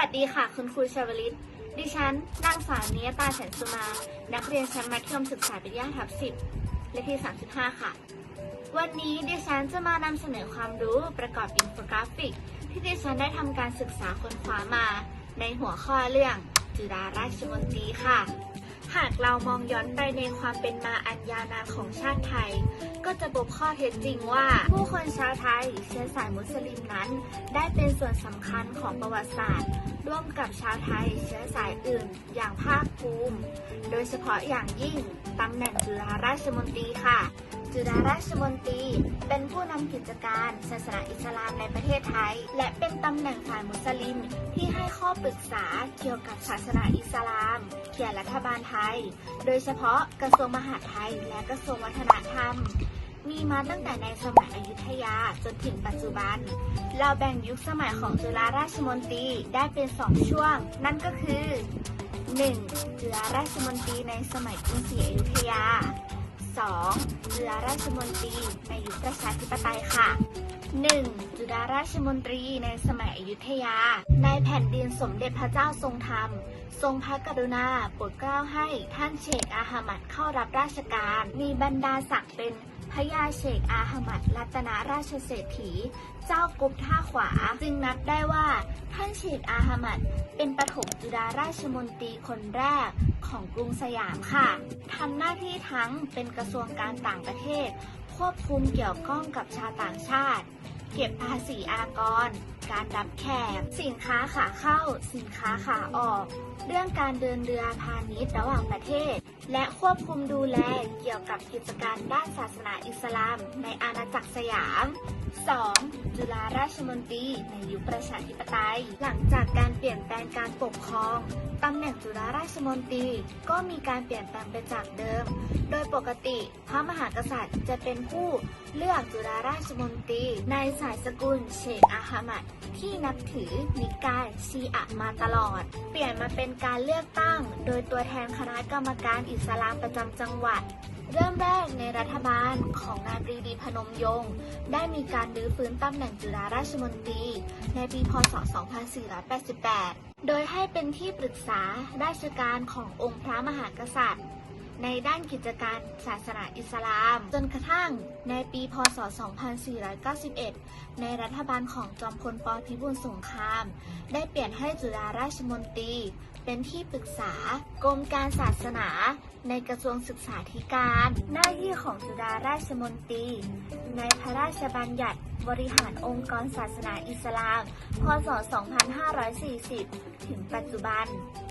วัสดีค่ะ คุณครูชวลิต ดิฉันนางสาวเนียตาแสนสุมา นักเรียนชั้นมัธยมศึกษาปีที่ทับ10เลขที่ 35 ค่ะ วันนี้ดิฉันจะมานำเสนอความรู้ประกอบอินโฟกราฟิก ที่ดิฉันได้ทำการศึกษาค้นคว้ามา ในหัวข้อเรื่องจุฬาราชมนตรีค่ะ หากเรามองย้อนไปในความเป็นมาอันยาวนานของชาติไทย ก็จะพบข้อเท็จจริงว่า ผู้คนชาวไทยเชื้อสายมุสลิมนั้น ได้เป็นส่วนสำคัญของประวัติศาสตร์ ร่วมกับชาวไทยเชื้อสายอื่น อย่างภาคภูมิ โดยเฉพาะอย่างยิ่งตำแหน่งจุฬาราชมนตรีค่ะ จุฬาราชมนตรี เป็นผู้นำกิจการศาสนาอิสลามในประเทศไทย และเป็นตำแหน่งฝ่ายมุสลิม ที่ให้ข้อปรึกษาเกี่ยวกับศาสนาอิสลามแก่รัฐบาลไทย โดยเฉพาะกระทรวงมหาดไทย และกระทรวงวัฒนธรรม มีมาตั้งแต่ในสมัยอยุธยาจนถึงปัจจุบัน เราแบ่งยุคสมัยของจุฬาราชมนตรีได้เป็นสองช่วง นั่นก็คือ 1. จุฬาราชมนตรีในสมัยกรุงศรีอยุธยา 2. จุฬาราชมนตรีในยุคประชาธิปไตยค่ะ 1. จุฬาราชมนตรีในสมัยอยุธยา ในแผ่นดินสมเด็จพระเจ้าทรงธรรม ทรงพระกรุณาโปรดเกล้าให้ท่านเชคอาหมัดเข้ารับราชการ มีบรรดาศักดิ์เป็น พระยาเชคอาหมัดรัตนราชเศรษฐี เจ้ากรมท่าขวา จึงนับได้ว่าท่านเชคอาหมัดเป็นปฐมจุฬาราชมนตรีคนแรกของกรุงสยามค่ะทำหน้าที่ทั้งเป็นกระทรวงการต่างประเทศ ควบคุมเกี่ยวข้องกับชาวต่างชาติ เก็บภาษีอากร การรับแขกสินค้าขาเข้า สินค้าขาออก เรื่องการเดินเรือพาณิชย์ระหว่างประเทศ และควบคุมดูแลเกี่ยวกับกิจการด้านศาสนาอิสลามในอาณาจักรสยาม 2. จุฬาราชมนตรีในยุคประชาธิปไตย หลังจากการเปลี่ยนแปลงการปกครอง ตำแหน่งจุฬาราชมนตรีก็มีการเปลี่ยนแปลงไปจากเดิม โดยปกติพระมหากษัตริย์จะเป็นผู้เลือกจุฬาราชมนตรี ในสายสกุลเชคอาหมัดที่นับถือนิกายชีอะมาตลอด เปลี่ยนมาเป็นการเลือกตั้ง โดยตัวแทนคณะกรรมการอิสลามประจำจังหวัด เริ่มแรกในรัฐบาลของนายปรีดีพนมยงค์ได้มีการรื้อฟื้นตำแหน่งจุฬาราชมนตรี ในปีพศ 2488 โดยให้เป็นที่ปรึกษาราชการขององค์พระมหากษัตริย์ ในด้านกิจการศาสนาอิสลาม จนกระทั่งในปีพศ 2491 ในรัฐบาลของจอมพลปพิบูลสงคราม ได้เปลี่ยนให้จุฬาราชมนตรี เป็นที่ปรึกษากรมการศาสนา ในกระทรวงศึกษาธิการ หน้าที่ของจุฬาราชมนตรี ในพระราชบัญญัติ บริหารองค์กรศาสนาอิสลาม พศ 2540 ถึงปัจจุบัน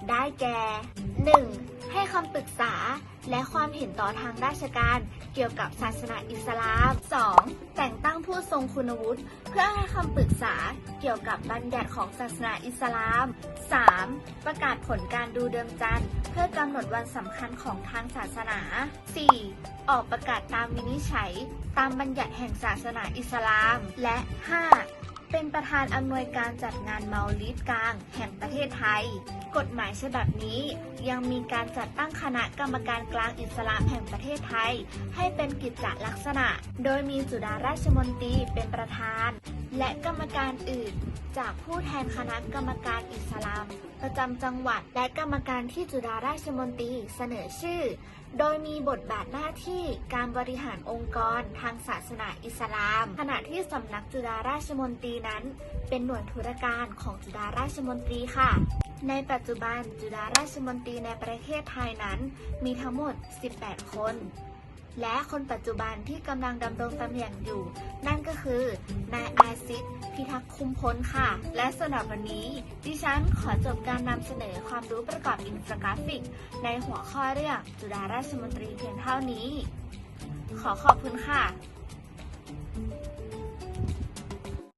ได้แก่ 1. ให้คำปรึกษาและความเห็นต่อทางราชการเกี่ยวกับศาสนาอิสลาม 2. แต่งตั้งผู้ทรงคุณวุฒิเพื่อให้คำปรึกษาเกี่ยวกับบัญญัติของศาสนาอิสลาม 3. ประกาศผลการดูเดือนจันทร์เพื่อกำหนดวันสำคัญของทางศาสนา 4. ออกประกาศตามวินิจฉัย ตามบัญญัติแห่งศาสนาอิสลาม และ 5. เป็นประธานอำนวยการจัดงานเมาลิดกลาง แห่งประเทศไทย กฎหมายฉบับนี้ยังมีการจัดตั้งคณะกรรมการกลางอิสลามแห่งประเทศไทย ให้เป็นกิจจลักษณะ โดยมีจุฬาราชมนตรีเป็นประธาน และกรรมการอื่น จากผู้แทนคณะกรรมการอิสลาม ประจำจังหวัดและกรรมการที่จุฬาราชมนตรีเสนอชื่อ โดยมีบทบาทหน้าที่การบริหารองค์กรทางศาสนาอิสลาม ขณะที่สำนักจุฬาราชมนตรีนั้น เป็นหน่วยธุรการของจุฬาราชมนตรีค่ะ ในปัจจุบันจุฬาราชมนตรีในประเทศไทยนั้น มีทั้งหมด 18 คน และคนปัจจุบันที่กำลังดำรงตำแหน่งอยู่ นั่นก็คือนายอาซิดพิทักษ์คุมพลค่ะ และสำหรับวันนี้ ดิฉันขอจบการนำเสนอความรู้ประกอบอินฟกราฟิก ในหัวข้อเรื่องจุฬาราชมนตรีเพียงเท่านี้ ขอขอบคุณค่ะ